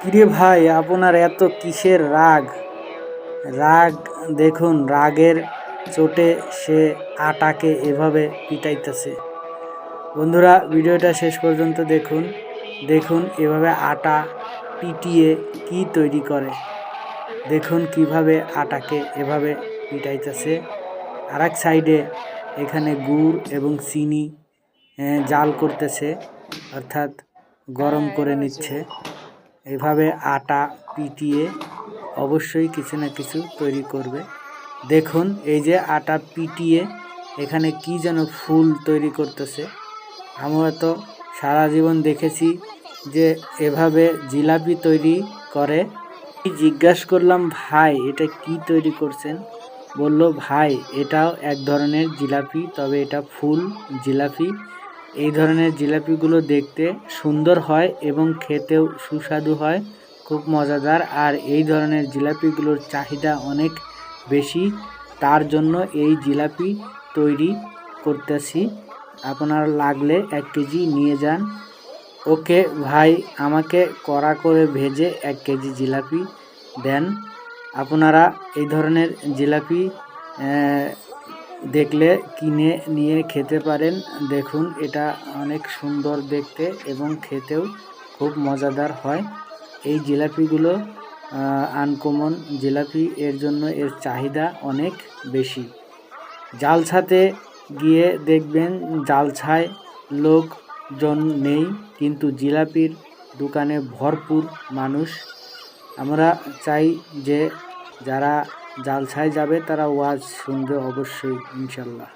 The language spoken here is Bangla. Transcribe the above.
কিরে ভাই, আপনার এত কিসের রাগ? রাগ, দেখুন, রাগের চোটে সে আটাকে এভাবে পিটাইতেছে। বন্ধুরা, ভিডিওটা শেষ পর্যন্ত দেখুন। দেখুন এভাবে আটা পিটিয়ে কি তৈরি করে। দেখুন কীভাবে আটাকে এভাবে পিটাইতেছে। আর এক সাইডে এখানে গুড় এবং চিনি জাল করতেছে, অর্থাৎ গরম করে নিচ্ছে। এভাবে আটা পিটিয়ে অবশ্যই কিছু না কিছু তৈরি করবে। দেখুন, এই যে আটা পিটিয়ে এখানে কি যেন ফুল তৈরি করতেছে। আমরা তো সারা জীবন দেখেছি যে এভাবে জিলাপি তৈরি করে। জিজ্ঞাসা করলাম, ভাই, এটা কি তৈরি করছেন? বলল, ভাই, এটাও এক ধরনের জিলাপি, তবে এটা ফুল জিলাপি। এই ধরনের জিলাপিগুলো দেখতে সুন্দর হয় এবং খেতেও সুস্বাদু হয়, খুব মজাদার। আর এই ধরনের জিলাপিগুলোর চাহিদা অনেক বেশি, তার জন্য এই জিলাপি তৈরি করতেছি। আপনার লাগলে এক কেজি নিয়ে যান। ওকে ভাই, আমাকে কড়া করে ভেজে এক কেজি জিলাপি দেন। আপনারা এই ধরনের জিলাপি দেখলে কিনে নিয়ে খেতে পারেন। দেখুন, এটা অনেক সুন্দর দেখতে এবং খেতেও খুব মজাদার হয়। এই জিলাপিগুলো আনকমন জিলাপি, এর জন্য এর চাহিদা অনেক বেশি। জালসাতে গিয়ে দেখবেন জালসায় লোকজন নেই, কিন্তু জিলাপির দোকানে ভরপুর মানুষ। আমরা চাই যে যারা জালসায় যাবে তারা ওয়াজ শুনবে অবশ্যই ইনশাল্লাহ।